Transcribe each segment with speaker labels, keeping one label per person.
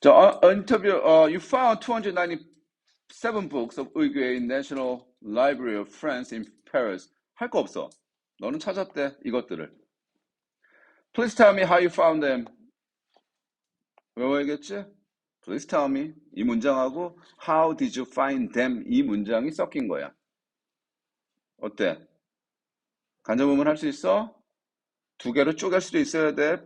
Speaker 1: 자, 어, 인터뷰, 어, you found 297 books of 의궤 in National Library of France in Paris. 할 거 없어. 너는 찾았대, 이것들을. Please tell me how you found them. 외워야겠지? Please tell me. 이 문장하고 How did you find them? 이 문장이 섞인 거야. 어때? 간접문문 할 수 있어? 두 개로 쪼갤 수도 있어야 돼.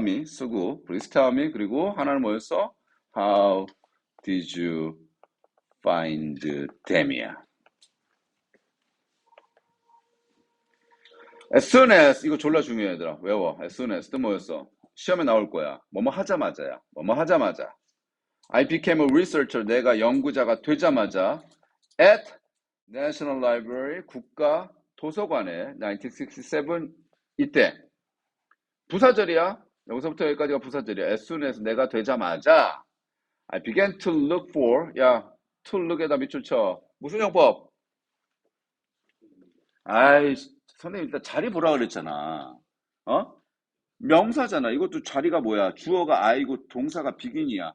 Speaker 1: Me 쓰고 me 그리고 하나는 뭐였어? How did you find them이야. As soon as 이거 졸라 중요해 얘들아. 외워. As soon as 뜻 뭐였어? 시험에 나올 거야. 뭐뭐 하자마자야. 뭐뭐 하자마자. I became a researcher. 내가 연구자가 되자마자 at National Library 국가 도서관에 1967 이때 부사절이야. 여기서부터 여기까지가 부사절이야. as soon as 내가 되자마자 I began to look for 야 to look에다 밑줄 쳐. 무슨 용법? 아이 선생님 일단 자리 보라 그랬잖아. 어? 명사잖아. 이것도 자리가 뭐야? 주어가 I고 동사가 비긴이야.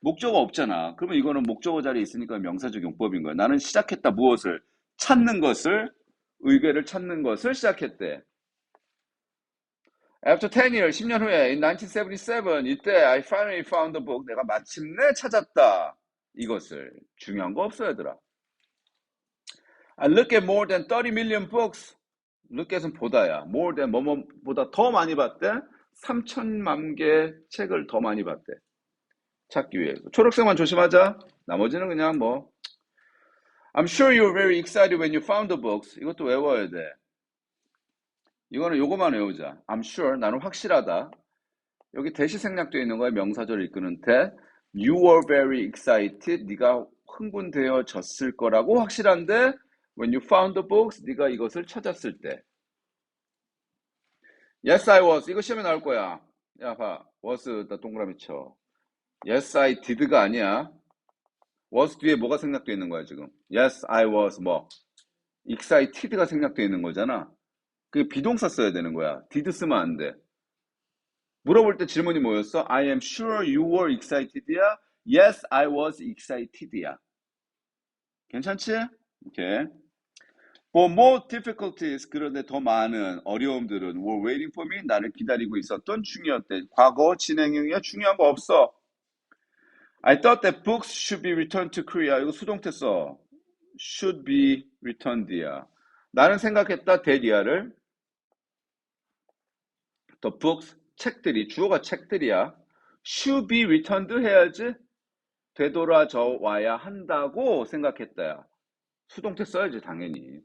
Speaker 1: 목적어 없잖아. 그러면 이거는 목적어 자리에 있으니까 명사적 용법인 거야. 나는 시작했다 무엇을? 찾는 것을 의궤를 찾는 것을 시작했대. After 10 years, 10년 후에 in 1977 이때 I finally found the book. 내가 마침내 찾았다. 이것을 중요한 거 없어 얘들아. I look at more than 30 million books. look at은 보다야. more than 뭐뭐보다 더 많이 봤대. 3천만 개 책을 더 많이 봤대. 찾기 위해서. 초록색만 조심하자. 나머지는 그냥 뭐. I'm sure you were very excited when you found the books. 이것도 외워야 돼. 이거는 요거만 외우자. I'm sure. 나는 확실하다. 여기 대시 생략되어 있는 거야. 명사절을 이끄는 대. You were very excited. 네가 흥분되어졌을 거라고 확실한데 when you found the books 네가 이것을 찾았을 때. Yes, I was. 이거 시험에 나올 거야. 야, 봐. was다 동그라미 쳐. Yes, I did가 아니야. was 뒤에 뭐가 생략되어 있는 거야, 지금? Yes, I was 뭐. excited가 생략되어 있는 거잖아. 그 비동사 써야 되는 거야. did 쓰면 안 돼. 물어볼 때 질문이 뭐였어? I am sure you were excited야? Yes, I was excited야. 괜찮지? 오케이. For more difficulties, 그런데 더 많은 어려움들은 were waiting for me, 나를 기다리고 있었던 중이었대. 과거 진행형이야 중요한 거 없어. I thought that books should be returned to Korea. 이거 수동태 써. should be returned야. 나는 생각했다 대리아를 the books 책들이 주어가 책들이야. should be returned 해야지 되돌아져 와야 한다고 생각했다야. 수동태 써야지 당연히.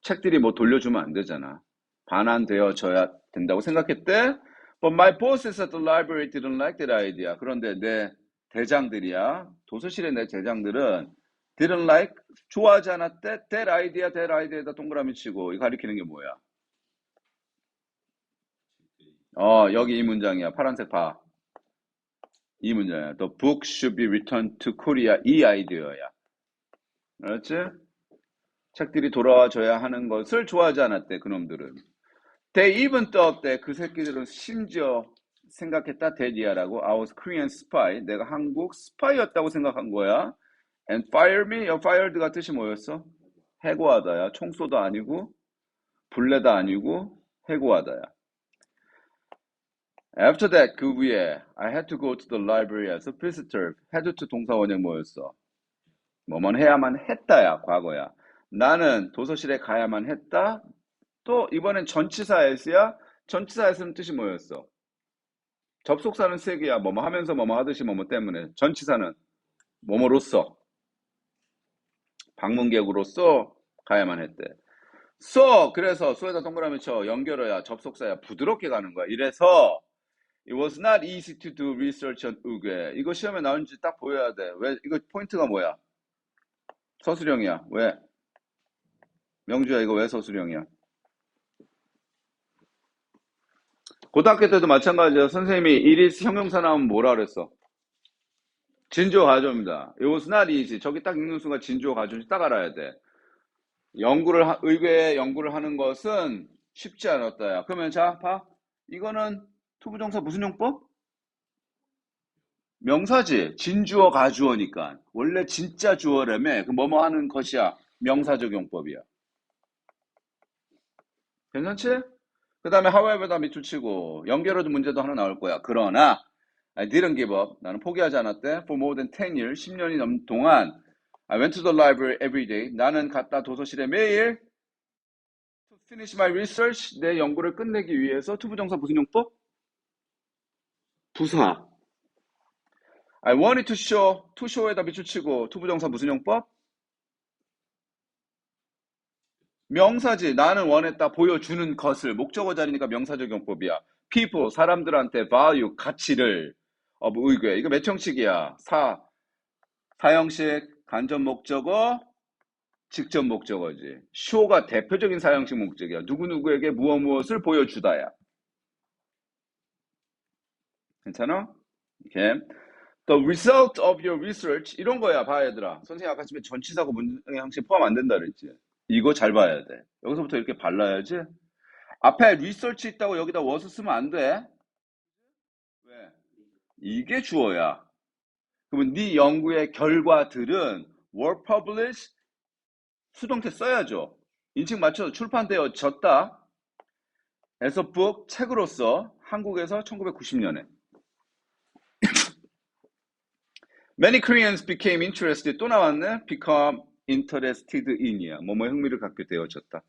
Speaker 1: 책들이 뭐 돌려주면 안 되잖아. 반환되어져야 된다고 생각했대. But my bosses at the library didn't like that idea. 그런데 내 대장들이야. 도서실의 내 대장들은 didn't like 좋아하지 않았대. that idea, that idea에다 동그라미 치고 이 가리키는 게 뭐야? 어 여기 이 문장이야. 파란색 봐. 이 문장이야. The book should be returned to Korea. 이 아이디어야. 알았지? 책들이 돌아와줘야 하는 것을 좋아하지 않았대. 그놈들은. They even thought that 그 새끼들은 심지어 생각했다. 대디아라고. I was Korean spy. 내가 한국 스파이였다고 생각한 거야. And fire me. 여 fired가 뜻이 뭐였어? 해고하다야. 총쏘도 아니고 불내다 아니고 해고하다야. After that, 그 위에 I had to go to the library as a visitor. had to 동사 원형 뭐였어? 뭐만 해야만 했다야. 과거야. 나는 도서실에 가야만 했다. 또 이번엔 전치사 s야. 전치사 s는 뜻이 뭐였어? 접속사는 세 개야. 뭐뭐 하면서 뭐뭐 하듯이 뭐뭐 때문에. 전치사는 뭐뭐로써 방문객으로서 가야만 했대. so 그래서 so에다 동그라미 쳐 연결어야 접속사야 부드럽게 가는 거야. 이래서 It was not easy to do research on 의궤. 이거 시험에 나온지 딱 보여야 돼. 왜 이거 포인트가 뭐야? 서술형이야. 왜? 명주야 이거 왜 서술형이야? 고등학교 때도 마찬가지야. 선생님이 이리스 형용사 나오면 뭐라 그랬어? 진주어 가조입니다. Was not easy. 저기 딱 읽는 순간 진주어 가조인지 딱 알아야 돼. 연구를 하, 의궤 연구를 하는 것은 쉽지 않았다 야. 그러면 자 봐. 이거는 투부정사 무슨 용법? 명사지. 진주어 가주어니까. 원래 진짜 주어라며 그 뭐뭐 하는 것이야. 명사적 용법이야. 괜찮지? 그 다음에 however다 밑줄 치고 연결어도 문제도 하나 나올 거야. 그러나 I didn't give up. 나는 포기하지 않았대. For more than 10 years, 10년이 넘는 동안 I went to the library every day. 나는 갔다 도서실에 매일 to finish my research. 내 연구를 끝내기 위해서 투부정사 무슨 용법? 부사. I wanted to show, to show에다 밑줄 치고 투부정사 무슨 용법? 명사지. 나는 원했다. 보여주는 것을. 목적어 자리니까 명사적 용법이야. people, 사람들한테 value, 가치를. Of 의궤. 이거 몇 형식이야? 사. 사형식, 간접 목적어, 직접 목적어지. show가 대표적인 사형식 목적이야. 누구누구에게 무엇 무엇을 보여주다야. 괜찮아? 오케이. The result of your research 이런 거야 봐 얘들아 선생님 아까 집에 전치사고 문장의 형식 포함 안 된다 그랬지 이거 잘 봐야 돼 여기서부터 이렇게 발라야지 앞에 research 있다고 여기다 was 쓰면 안돼 왜? 이게 주어야 그러면 네 연구의 결과들은 were published 수동태 써야죠 인칭 맞춰서 출판되어졌다 a book 책으로서 한국에서 1990년에 Many Koreans became interested. 또 나왔네. Become interested in이야. 뭐뭐 흥미를 갖게 되어졌다.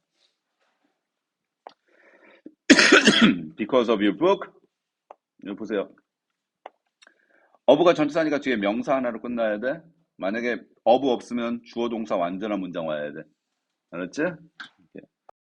Speaker 1: Because of your book. 여기 보세요. 어부가 전치사니까 뒤에 명사 하나로 끝나야 돼. 만약에 어부 없으면 주어 동사 완전한 문장 와야 돼. 알았지?